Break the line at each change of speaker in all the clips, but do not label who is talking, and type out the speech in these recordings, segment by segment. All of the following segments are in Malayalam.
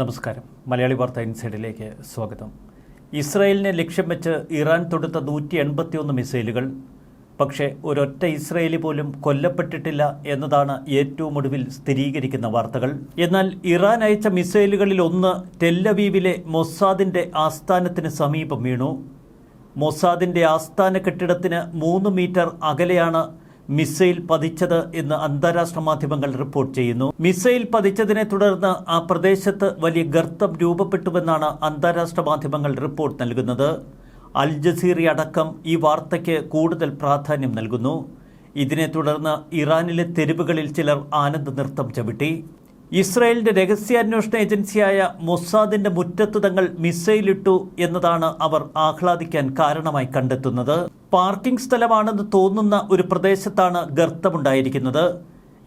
നമസ്കാരം. മലയാളി വാർത്ത ഇൻസൈഡിലേക്ക് സ്വാഗതം. ഇസ്രായേലിനെ ലക്ഷ്യം വെച്ച് ഇറാൻ തൊടുത്ത നൂറ്റി എൺപത്തിയൊന്ന് മിസൈലുകൾ പക്ഷേ ഒരൊറ്റ ഇസ്രായേലി പോലും കൊല്ലപ്പെട്ടിട്ടില്ല എന്നതാണ് ഏറ്റവും ഒടുവിൽ സ്ഥിരീകരിക്കുന്ന വാർത്തകൾ. എന്നാൽ ഇറാൻ അയച്ച മിസൈലുകളിൽ ഒന്ന് ടെല്ലവീവിലെ മൊസാദിന്റെ ആസ്ഥാനത്തിന് സമീപം വീണു. മൊസാദിന്റെ ആസ്ഥാന കെട്ടിടത്തിന് മൂന്ന് മീറ്റർ അകലെയാണ് മിസൈൽ പതിച്ചത് എന്ന് അന്താരാഷ്ട്ര മാധ്യമങ്ങൾ റിപ്പോർട്ട് ചെയ്യുന്നു. മിസൈൽ പതിച്ചതിനെ തുടർന്ന് ആ പ്രദേശത്ത് വലിയ ഗർത്തം രൂപപ്പെട്ടുവെന്നാണ് അന്താരാഷ്ട്ര മാധ്യമങ്ങൾ റിപ്പോർട്ട് നൽകുന്നത്. അൽ ജസീറി അടക്കം ഈ വാർത്തയ്ക്ക് കൂടുതൽ പ്രാധാന്യം നൽകുന്നു. ഇതിനെ തുടർന്ന് ഇറാനിലെ തെരുവുകളിൽ ചിലർ ആനന്ദ നൃത്തം ചവിട്ടി. ഇസ്രായേലിന്റെ രഹസ്യാന്വേഷണ ഏജൻസിയായ മൊസാദിന്റെ മുറ്റത്ത് തങ്ങൾ മിസൈലിട്ടു എന്നതാണ് അവർ ആഹ്ലാദിക്കാൻ കാരണമായി കണ്ടെത്തുന്നത്. പാർക്കിംഗ് സ്ഥലമാണെന്ന് തോന്നുന്ന ഒരു പ്രദേശത്താണ് ഗർത്തമുണ്ടായിരിക്കുന്നത്.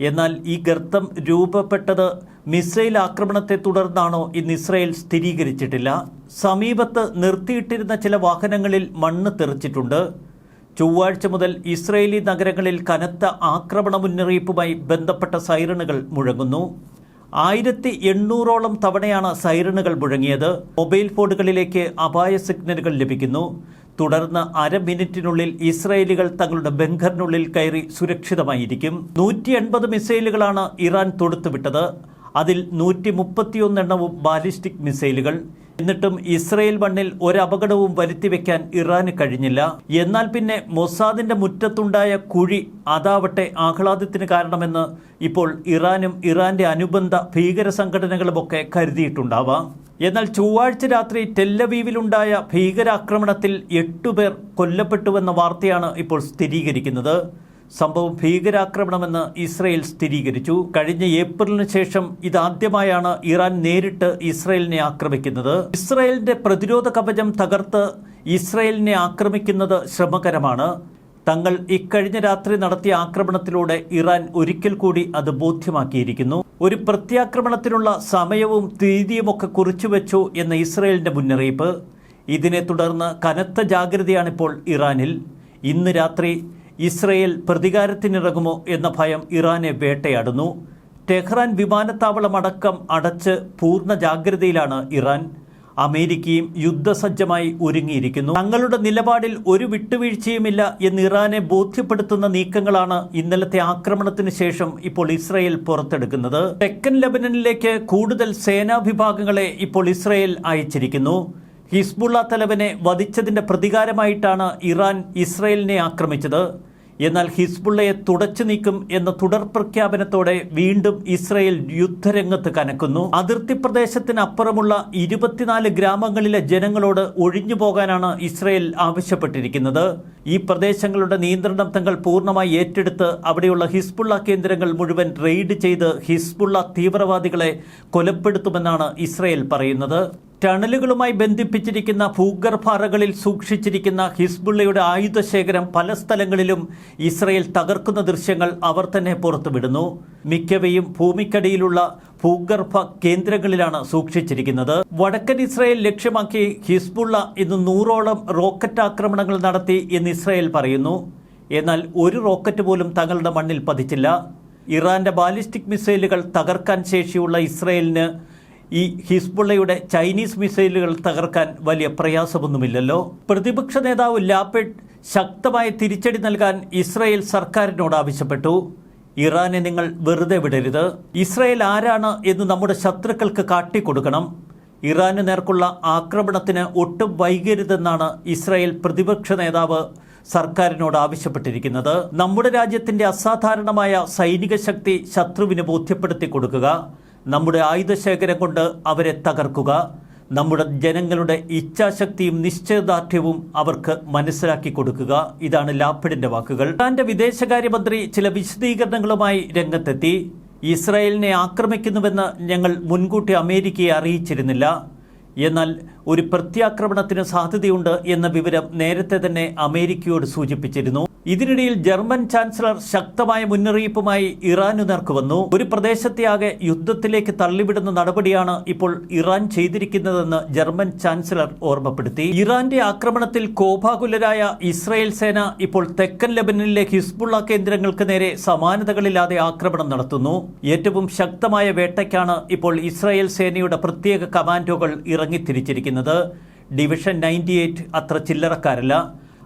എന്നാൽ ഈ ഗർത്തം രൂപപ്പെട്ടത് മിസൈൽ ആക്രമണത്തെ തുടർന്നാണോ ഇന്ന് ഇസ്രയേൽ സ്ഥിരീകരിച്ചിട്ടില്ല. സമീപത്ത് നിർത്തിയിട്ടിരുന്ന ചില വാഹനങ്ങളിൽ മണ്ണ് തെറിച്ചിട്ടുണ്ട്. ചൊവ്വാഴ്ച മുതൽ ഇസ്രയേലി നഗരങ്ങളിൽ കനത്ത ആക്രമണ മുന്നറിയിപ്പുമായി ബന്ധപ്പെട്ട സൈറണുകൾ മുഴങ്ങുന്നു. ആയിരത്തി എണ്ണൂറോളം തവണയാണ് സൈറണുകൾ മുഴങ്ങിയത്. മൊബൈൽ ഫോണുകളിലേക്ക് അപായ സിഗ്നലുകൾ ലഭിക്കുന്നു. തുടർന്ന് അര മിനിറ്റിനുള്ളിൽ ഇസ്രായേലികൾ തങ്ങളുടെ ബങ്കറിനുള്ളിൽ കയറി സുരക്ഷിതമായിരിക്കും. നൂറ്റി എൺപത് മിസൈലുകളാണ് ഇറാൻ തൊടുത്തുവിട്ടത്. അതിൽ നൂറ്റി മുപ്പത്തിയൊന്നെണ്ണവും ബാലിസ്റ്റിക് മിസൈലുകൾ. എന്നിട്ടും ഇസ്രയേൽ മണ്ണിൽ ഒരപകടവും വരുത്തിവെക്കാൻ ഇറാന് കഴിഞ്ഞില്ല. എന്നാൽ പിന്നെ മൊസാദിന്റെ മുറ്റത്തുണ്ടായ കുഴി അതാവട്ടെ ആഹ്ലാദത്തിന് കാരണമെന്ന് ഇപ്പോൾ ഇറാനും ഇറാന്റെ അനുബന്ധ ഭീകര സംഘടനകളുമൊക്കെ കരുതിയിട്ടുണ്ടാവാം. എന്നാൽ ചൊവ്വാഴ്ച രാത്രി ടെല്ലവീവിലുണ്ടായ ഭീകരാക്രമണത്തിൽ എട്ടുപേർ കൊല്ലപ്പെട്ടുവെന്ന വാർത്തയാണ് ഇപ്പോൾ സ്ഥിരീകരിക്കുന്നത്. സംഭവം ഭീകരാക്രമണമെന്ന് ഇസ്രയേൽ സ്ഥിരീകരിച്ചു. കഴിഞ്ഞ ഏപ്രിലിന് ശേഷം ഇതാദ്യമായാണ് ഇറാൻ നേരിട്ട് ഇസ്രയേലിനെ ആക്രമിക്കുന്നത്. ഇസ്രയേലിന്റെ പ്രതിരോധ കവചം തകർത്ത് ഇസ്രയേലിനെ ആക്രമിക്കുന്നത് ശ്രമകരമാണ്. തങ്ങൾ ഇക്കഴിഞ്ഞ രാത്രി നടത്തിയ ആക്രമണത്തിലൂടെ ഇറാൻ ഒരിക്കൽ കൂടി അത് ബോധ്യമാക്കിയിരിക്കുന്നു. ഒരു പ്രത്യാക്രമണത്തിനുള്ള സമയവും തീയതിയുമൊക്കെ കുറിച്ചുവെച്ചു എന്ന ഇസ്രയേലിന്റെ മുന്നറിയിപ്പ്. ഇതിനെ തുടർന്ന് കനത്ത ജാഗ്രതയാണിപ്പോൾ ഇറാനിൽ. ഇന്ന് രാത്രി ഇസ്രയേൽ പ്രതികാരത്തിനിറങ്ങുമോ എന്ന ഭയം ഇറാനെ വേട്ടയാടുന്നു. ടെഹ്റാൻ വിമാനത്താവളമടക്കം അടച്ച് പൂർണ ജാഗ്രതയിലാണ് ഇറാൻ. അമേരിക്കയും യുദ്ധസജ്ജമായി ഒരുങ്ങിയിരിക്കുന്നു. തങ്ങളുടെ നിലപാടിൽ ഒരു വിട്ടുവീഴ്ചയുമില്ല എന്ന് ഇറാനെ ബോധ്യപ്പെടുത്തുന്ന നീക്കങ്ങളാണ് ഇന്നലത്തെ ആക്രമണത്തിന് ശേഷം ഇപ്പോൾ ഇസ്രയേൽ പുറത്തെടുക്കുന്നത്. തെക്കൻ ലബനനിലേക്ക് കൂടുതൽ സേനാ വിഭാഗങ്ങളെ ഇപ്പോൾ ഇസ്രയേൽ അയച്ചിരിക്കുന്നു. ഹിസ്ബുള്ള തലവനെ വധിച്ചതിന്റെ പ്രതികാരമായിട്ടാണ് ഇറാൻ ഇസ്രയേലിനെ ആക്രമിച്ചത്. എന്നാൽ ഹിസ്ബുള്ളയെ തുടച്ചു നീക്കും എന്ന തുടർ പ്രഖ്യാപനത്തോടെ വീണ്ടും ഇസ്രയേൽ യുദ്ധരംഗത്ത് കനക്കുന്നു. അതിർത്തി പ്രദേശത്തിനപ്പുറമുള്ള ഇരുപത്തിനാല് ഗ്രാമങ്ങളിലെ ജനങ്ങളോട് ഒഴിഞ്ഞു പോകാനാണ് ഇസ്രയേൽ ആവശ്യപ്പെട്ടിരിക്കുന്നത്. ഈ പ്രദേശങ്ങളുടെ നിയന്ത്രണം തങ്ങൾ പൂർണമായി ഏറ്റെടുത്ത് അവിടെയുള്ള ഹിസ്ബുള്ള കേന്ദ്രങ്ങൾ മുഴുവൻ റെയ്ഡ് ചെയ്ത് ഹിസ്ബുള്ള തീവ്രവാദികളെ കൊലപ്പെടുത്തുമെന്നാണ് ഇസ്രയേൽ പറയുന്നത്. ടണലുകളുമായി ബന്ധിപ്പിച്ചിരിക്കുന്ന ഭൂഗർഭാറകളിൽ സൂക്ഷിച്ചിരിക്കുന്ന ഹിസ്ബുള്ളയുടെ ആയുധശേഖരം പല സ്ഥലങ്ങളിലും ഇസ്രയേൽ തകർക്കുന്ന ദൃശ്യങ്ങൾ അവർ തന്നെ പുറത്തുവിടുന്നു. മിക്കവയും ഭൂമിക്കടിയിലുള്ള ഭൂഗർഭ കേന്ദ്രങ്ങളിലാണ് സൂക്ഷിച്ചിരിക്കുന്നത്. വടക്കൻ ഇസ്രയേൽ ലക്ഷ്യമാക്കി ഹിസ്ബുള്ള ഇന്ന് നൂറോളം റോക്കറ്റ് ആക്രമണങ്ങൾ നടത്തി എന്ന് ഇസ്രയേൽ പറയുന്നു. എന്നാൽ ഒരു റോക്കറ്റ് പോലും തങ്ങളുടെ മണ്ണിൽ പതിച്ചില്ല. ഇറാന്റെ ബാലിസ്റ്റിക് മിസൈലുകൾ തകർക്കാൻ ശേഷിയുള്ള ഇസ്രയേലിന് ഈ ഹിസ്ബുള്ളയുടെ ചൈനീസ് മിസൈലുകൾ തകർക്കാൻ വലിയ പ്രയാസമൊന്നുമില്ലല്ലോ. പ്രതിപക്ഷ നേതാവ് ലാപെഡ് ശക്തമായ തിരിച്ചടി നൽകാൻ ഇസ്രായേൽ സർക്കാരിനോട് ആവശ്യപ്പെട്ടു. ഇറാനെ നിങ്ങൾ വെറുതെ വിടരുത്. ഇസ്രായേൽ ആരാണ് എന്ന് നമ്മുടെ ശത്രുക്കൾക്ക് കാട്ടിക്കൊടുക്കണം. ഇറാന് നേർക്കുള്ള ആക്രമണത്തിന് ഒട്ടും വൈകരുതെന്നാണ് ഇസ്രായേൽ പ്രതിപക്ഷ നേതാവ് സർക്കാരിനോട് ആവശ്യപ്പെട്ടിരിക്കുന്നത്. നമ്മുടെ രാജ്യത്തിന്റെ അസാധാരണമായ സൈനിക ശക്തി ശത്രുവിന് ബോധ്യപ്പെടുത്തി കൊടുക്കുക. നമ്മുടെ ആയുധശേഖരം കൊണ്ട് അവരെ തകർക്കുക നമ്മുടെ ജനങ്ങളുടെ ഇച്ഛാശക്തിയും നിശ്ചയദാർഢ്യവും അവർക്ക് മനസ്സിലാക്കി കൊടുക്കുക. ഇതാണ് ലാപ്പിഡിന്റെ വാക്കുകൾ. താന്റെ വിദേശകാര്യമന്ത്രി ചില വിശദീകരണങ്ങളുമായി രംഗത്തെത്തി. ഇസ്രായേലിനെ ആക്രമിക്കുന്നുവെന്ന് ഞങ്ങൾ മുൻകൂട്ടി അമേരിക്കയെ അറിയിച്ചിരുന്നില്ല. എന്നാൽ ഒരു പ്രത്യാക്രമണത്തിന് സാധ്യതയുണ്ട് എന്ന വിവരം നേരത്തെ തന്നെ അമേരിക്കയോട് സൂചിപ്പിച്ചിരുന്നു. ഇതിനിടയിൽ ജർമ്മൻ ചാൻസലർ ശക്തമായ മുന്നറിയിപ്പുമായി ഇറാനു നേർക്കുവന്നു ഒരു പ്രദേശത്തെയാകെ യുദ്ധത്തിലേക്ക് തള്ളിവിടുന്ന നടപടിയാണ് ഇപ്പോൾ ഇറാൻ ചെയ്തിരിക്കുന്നതെന്ന് ജർമ്മൻ ചാൻസലർ ഓർമ്മപ്പെടുത്തി. ഇറാന്റെ ആക്രമണത്തിൽ കോപാകുലരായ ഇസ്രായേൽ സേന ഇപ്പോൾ തെക്കൻ ലെബനനിലെ ഹിസ്ബുള്ള കേന്ദ്രങ്ങൾക്ക് നേരെ സമാനതകളില്ലാതെ ആക്രമണം നടത്തുന്നു. ഏറ്റവും ശക്തമായ വേട്ടയ്ക്കാണ് ഇപ്പോൾ ഇസ്രായേൽ സേനയുടെ പ്രത്യേക കമാൻഡോകൾ ഇറങ്ങിത്തിരിച്ചിരിക്കുന്നത് ഡിവിഷൻ നയന്റി എയ്റ്റ് അത്ര ചില്ലറക്കാരല്ല.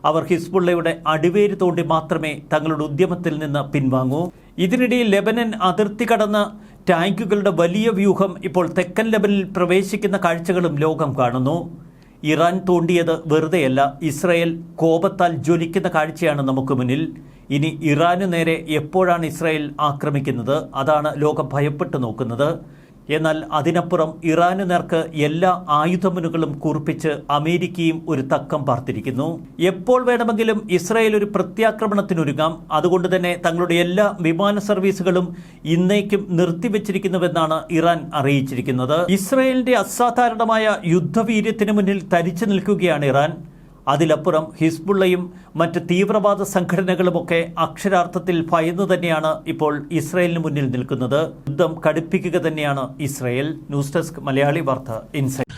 അവർ ഹിസ്ബുള്ളയുടെ അടിവേര് തോണ്ടി മാത്രമേ തങ്ങളുടെ ഉദ്യമത്തിൽ നിന്ന് പിൻവാങ്ങൂ. ഇതിനിടയിൽ ലെബനൻ അതിർത്തി കടന്ന് ടാങ്കുകളുടെ വലിയ വ്യൂഹം ഇപ്പോൾ തെക്കൻ ലെബനിൽ പ്രവേശിക്കുന്ന കാഴ്ചകളും ലോകം കാണുന്നു. ഇറാൻ തോണ്ടിയത് വെറുതെയല്ല. ഇസ്രയേൽ കോപത്താൽ ജ്വലിക്കുന്ന കാഴ്ചയാണ് നമുക്ക് മുന്നിൽ. ഇനി ഇറാനു നേരെ എപ്പോഴാണ് ഇസ്രായേൽ ആക്രമിക്കുന്നത്? അതാണ് ലോകം ഭയപ്പെട്ടു നോക്കുന്നത്. എന്നാൽ അതിനപ്പുറം ഇറാന് നേർക്ക് എല്ലാ ആയുധമുനുകളും കൂർപ്പിച്ച് അമേരിക്കയും ഒരു തക്കം പാർത്തിരിക്കുന്നു. എപ്പോൾ വേണമെങ്കിലും ഇസ്രായേൽ ഒരു പ്രത്യാക്രമണത്തിനൊരുങ്ങാം. അതുകൊണ്ട് തന്നെ തങ്ങളുടെ എല്ലാ വിമാന സർവീസുകളും ഇന്നേക്കും നിർത്തിവെച്ചിരിക്കുന്നുവെന്നാണ് ഇറാൻ അറിയിച്ചിരിക്കുന്നത്. ഇസ്രായേലിന്റെ അസാധാരണമായ യുദ്ധവീര്യത്തിന് മുന്നിൽ തരിച്ചു നിൽക്കുകയാണ് ഇറാൻ. അതിലപ്പുറം ഹിസ്ബുള്ളയും മറ്റ് തീവ്രവാദ സംഘടനകളുമൊക്കെ അക്ഷരാർത്ഥത്തിൽ ഭയന്നു തന്നെയാണ് ഇപ്പോൾ ഇസ്രയേലിന് മുന്നിൽ നിൽക്കുന്നത്. യുദ്ധം കടുപ്പിക്കുക തന്നെയാണ് ഇസ്രയേൽ. ന്യൂസ് ഡെസ്ക് മലയാളി വാർത്ത ഇൻസൈറ്റ്